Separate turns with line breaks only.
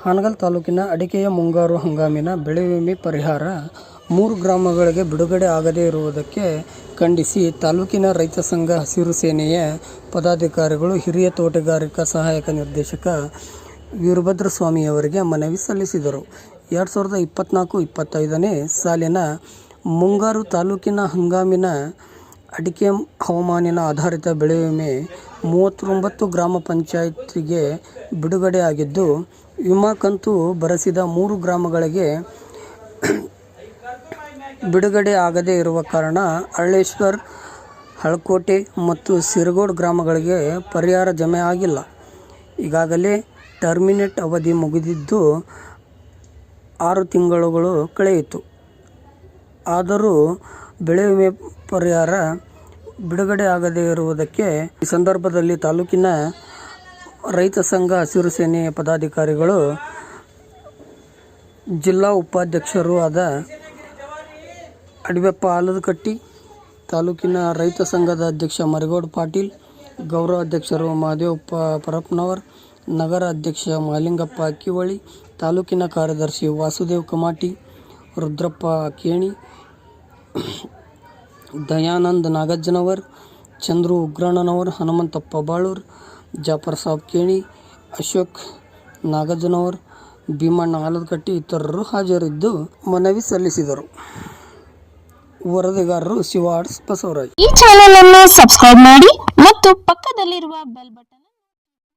ಹಾನಗಲ್ ತಾಲೂಕಿನ ಅಡಿಕೆಯ ಮುಂಗಾರು ಹಂಗಾಮಿನ ಬೆಳೆ ವಿಮೆ ಪರಿಹಾರ ಮೂರು ಗ್ರಾಮಗಳಿಗೆ ಬಿಡುಗಡೆ ಆಗದೇ ಇರುವುದಕ್ಕೆ ಖಂಡಿಸಿ ತಾಲೂಕಿನ ರೈತ ಸಂಘ ಹಸಿರು ಸೇನೆಯ ಪದಾಧಿಕಾರಿಗಳು ಹಿರಿಯ ತೋಟಗಾರಿಕಾ ಸಹಾಯಕ ನಿರ್ದೇಶಕ ವೀರಭದ್ರ ಸ್ವಾಮಿಯವರಿಗೆ ಮನವಿ ಸಲ್ಲಿಸಿದರು. ಎರಡು ಸಾವಿರದ ಇಪ್ಪತ್ತ್ನಾಲ್ಕು ಇಪ್ಪತ್ತೈದನೇ ಸಾಲಿನ ಮುಂಗಾರು ತಾಲೂಕಿನ ಹಂಗಾಮಿನ ಅಡಿಕೆ ಹವಾಮಾನಿನ ಆಧಾರಿತ ಬೆಳೆ ವಿಮೆ ಮೂವತ್ತೊಂಬತ್ತು ಗ್ರಾಮ ಪಂಚಾಯತಿಗೆ ಬಿಡುಗಡೆಯಾಗಿದ್ದು ವಿಮಾ ಕಂತು ಬರೆಸಿದ ಮೂರು ಗ್ರಾಮಗಳಿಗೆ ಬಿಡುಗಡೆ ಆಗದೇ ಇರುವ ಕಾರಣ ಅರಳೇಶ್ವರ್ ಹಳಕೋಟೆ ಮತ್ತು ಸಿರಗೋಡ್ ಗ್ರಾಮಗಳಿಗೆ ಪರಿಹಾರ ಜಮೆ ಆಗಿಲ್ಲ. ಈಗಾಗಲೇ ಟರ್ಮಿನೇಟ್ ಅವಧಿ ಮುಗಿದಿದ್ದು ಆರು ತಿಂಗಳುಗಳು ಕಳೆಯಿತು. ಆದರೂ ಬೆಳೆ ವಿಮೆ ಪರಿಹಾರ ಬಿಡುಗಡೆ ಆಗದೇ ಇರುವುದಕ್ಕೆ ಈ ಸಂದರ್ಭದಲ್ಲಿ ತಾಲೂಕಿನ ರೈತ ಸಂಘ ಹಸಿರು ಸೇನೆ ಪದಾಧಿಕಾರಿಗಳು ಜಿಲ್ಲಾ ಉಪಾಧ್ಯಕ್ಷರು ಆದ ಅಡಿವೆಪ್ಪ ಆಲದಕಟ್ಟಿ, ತಾಲೂಕಿನ ರೈತ ಸಂಘದ ಅಧ್ಯಕ್ಷ ಮರಿಗೌಡ ಪಾಟೀಲ್, ಗೌರವ ಅಧ್ಯಕ್ಷರು ಮಹದೇವಪ್ಪ ಪರಪ್ಪನವರ್, ನಗರ ಅಧ್ಯಕ್ಷ ಮಾಲಿಂಗಪ್ಪ ಅಕ್ಕಿವಳಿ ತಾಲೂಕಿನ ಕಾರ್ಯದರ್ಶಿ ವಾಸುದೇವ್ ಕಮಾಟಿ, ರುದ್ರಪ್ಪ ಕೇಣಿ ದಯಾನಂದ್ ನಾಗಜ್ಜನವರ್, ಚಂದ್ರು ಉಗ್ರಣ್ಣನವರ್ ಹನುಮಂತಪ್ಪ ಬಾಳೂರ್ ಜಾಫರ್ ಸಾಬ್ ಕೇಣಿ ಅಶೋಕ್ ನಾಗಜ್ಜನವರ್ ಭೀಮಣ್ಣ ಆಲದಕಟ್ಟಿ ಇತರರು ಹಾಜರಿದ್ದು ಮನವಿ ಸಲ್ಲಿಸಿದರು. ವರದಿಗಾರರು ಶಿವಾಡ್ಸ್ ಬಸವರಾಜ್.
ಈ ಚಾನೆಲ್ ಅನ್ನು ಸಬ್ಸ್ಕ್ರೈಬ್ ಮಾಡಿ ಮತ್ತು ಪಕ್ಕದಲ್ಲಿರುವ ಬೆಲ್ ಬಟನ್